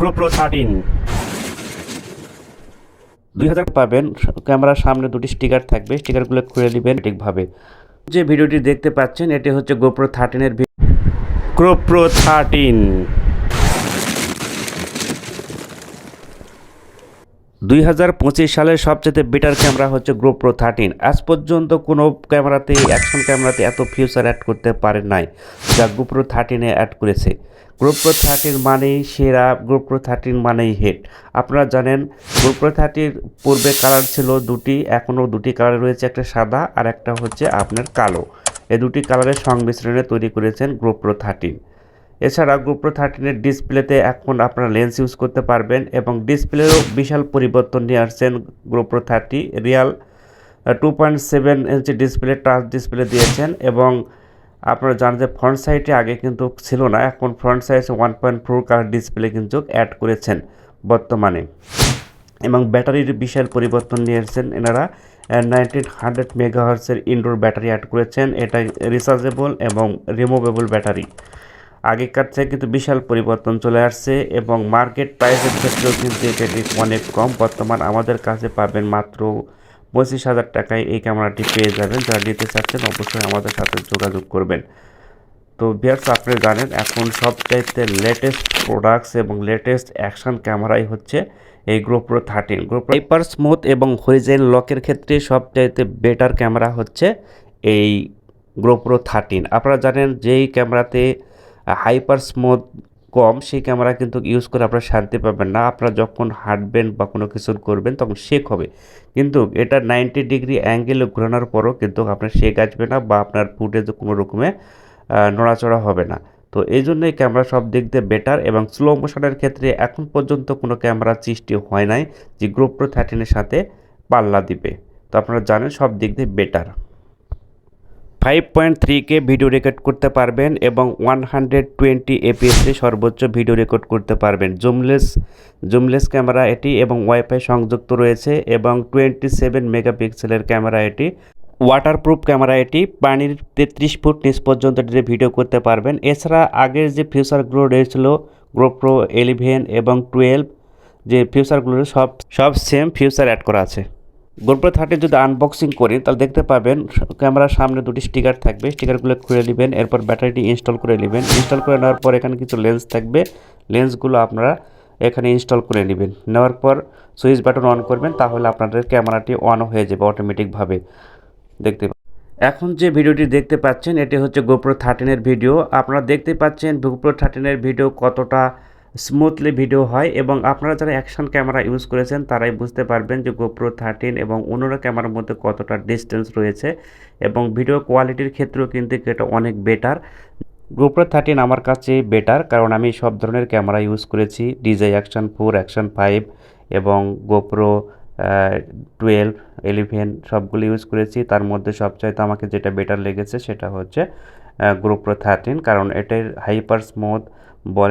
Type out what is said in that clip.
GoPro 13 দুই হাজার পাবেন। ক্যামেরার সামনে দুটি স্টিকার থাকবে। স্টিকারগুলো খুলে নেবেন ঠিকভাবে যে ভিডিওটি দেখতে পাচ্ছেন, এটি হচ্ছে গোপ্রো থার্টিনের ক্রোপ্রো 13 দুই হাজার পঁচিশ সালের সবচেয়ে বেটার ক্যামেরা হচ্ছে গোপ্রো থার্টিন আজ পর্যন্ত কোনো ক্যামেরাতে অ্যাকশন ক্যামেরাতে এত ফিউচার অ্যাড করতে পারে নাই, যা গোপ্রো থার্টিনে অ্যাড করেছে। গোপ্রো থার্টিন মানেই সেরা গোপ্রো থার্টিন মানেই হেড আপনারা জানেন গোপ্রো থার্টির পূর্বে কালার ছিল দুটি, এখনও দুটি কালার রয়েছে, একটা সাদা আর একটা হচ্ছে আপনার কালো। এই দুটি কালারের সংমিশ্রণে তৈরি করেছেন গোপ্রো থার্টিন এছাড়া গোপ্রো থার্টিনের ডিসপ্লেতে এখন আপনারা লেন্স ইউজ করতে পারবেন এবং ডিসপ্লেরও বিশাল পরিবর্তন নিয়ে আসছেন GoPro thirty rear two point seven inch display touch display দিয়েছেন এবং আপনারা জানেন যে ফ্রন্ট সাইডে আগে কিন্তু ছিল না, এখন front size one point four colour display কিন্তু অ্যাড করেছেন বর্তমানে। এবং ব্যাটারির বিশাল পরিবর্তন নিয়ে এসেছেন এনারা নাইনটিন হান্ড্রেড মেগাহার্সের ইনডোর ব্যাটারি অ্যাড করেছেন, এটা রিচার্জেবল এবং রিমুভেবল ব্যাটারি আগেকার থেকে কিন্তু বিশাল পরিবর্তন চলে আসছে এবং মার্কেট প্রাইসের ক্ষেত্রেও কিন্তু এটি অনেক কম। বর্তমান আমাদের কাছে পাবেন মাত্র পঁচিশ হাজার টাকায় এই ক্যামেরাটি পেয়ে যাবেন। যারা নিতে চাচ্ছেন অবশ্যই আমাদের সাথে যোগাযোগ করবেন। তো বিয়ার্স আপনি জানেন, এখন সবচাইতে লেটেস্ট প্রোডাক্টস এবং লেটেস্ট অ্যাকশন ক্যামেরাই হচ্ছে এই GoPro thirteen GoPro hyper smooth এবং হরিজেন লকের ক্ষেত্রে সবচাইতে বেটার ক্যামেরা হচ্ছে এই গ্রোপ্রো থার্টিন আপনারা জানেন যেই ক্যামেরাতে হাইপার স্মুথ কম, সেই ক্যামেরা কিন্তু ইউজ করে আপনারা শান্তি পাবেন না। আপনারা যখন হাঁটবেন বা কোনো কিছু করবেন, তখন শেক হবে। কিন্তু এটা নাইনটি ডিগ্রি অ্যাঙ্গেলে ঘোরানোর পরও কিন্তু আপনার শেক আসবে না বা আপনার ফুটেজ কোনো রকমে নড়াচড়া হবে না। তো এই জন্যই ক্যামেরা সব দিক দিয়ে বেটার এবং স্লো মোশনের ক্ষেত্রে এখন পর্যন্ত কোনো ক্যামেরা সৃষ্টি হয় নাই যে গ্রোপ্রো থার্টিনের সাথে পাল্লা দিবে। তো আপনারা জানেন সব দিক দিয়ে better five point three K video record করতে পারবেন এবং ওয়ান হান্ড্রেড টোয়েন্টি এপিএসে সর্বোচ্চ ভিডিও রেকর্ড করতে পারবেন। জুমলেস জুমলেস ক্যামেরা এটি এবং ওয়াইফাই সংযুক্ত রয়েছে এবং টোয়েন্টি সেভেন মেগাপিক্সেলের ক্যামেরা এটি। ওয়াটারপ্রুফ ক্যামেরা এটি, পানির তেত্রিশ ফুট নিচ পর্যন্ত এটিতে ভিডিও করতে পারবেন। এছাড়া আগের যে ফিউচারগুলো রয়েছিল গ্রোপ্রো এলিভেন এবং টুয়েলভ যে ফিউচারগুলো সব সব সেম ফিউচার অ্যাড করা আছে। গোপ্রো থার্টি যদি আনবক্সিং করি তাহলে দেখতে পাবেন ক্যামেরার সামনে দুটি স্টিকার থাকবে। স্টিকারগুলো খুলে নেবেন, এরপর ব্যাটারিটি ইনস্টল করে নেবেন। ইনস্টল করে নেওয়ার পর এখানে কিছু লেন্স থাকবে। লেন্সগুলো আপনারা এখানে ইনস্টল করে নেবেন। নেওয়ার পর সুইচ বাটন অন করবেন, তাহলে আপনাদের ক্যামেরাটি অন হয়ে যাবে অটোমেটিকভাবে দেখতে এখন যে ভিডিওটি দেখতে পাচ্ছেন, এটি হচ্ছে গোপ্রো থার্টিনের ভিডিও আপনারা দেখতে পাচ্ছেন গোপ্রো থার্টিনের ভিডিও কতটা স্মুথলি ভিডিও হয় এবং আপনারা যারা অ্যাকশন ক্যামেরা ইউজ করেছেন, তারাই বুঝতে পারবেন যে গোপ্রো থার্টিন এবং অন্যান্য ক্যামেরার মধ্যে কতটা ডিস্টেন্স রয়েছে এবং ভিডিও কোয়ালিটির ক্ষেত্রেও কিন্তু এটা অনেক বেটার গোপ্রো থার্টিন আমার কাছে বেটার কারণ আমি সব ধরনের ক্যামেরা ইউজ করেছি D J action four action five এবং গোপ্রো টুয়েলভ এলিভেন সবগুলো ইউজ করেছি। তার মধ্যে সবচাইতে আমাকে যেটা বেটার লেগেছে সেটা হচ্ছে গোপ্রো থার্টিন কারণ এটার হাইপার স্মুথ বলে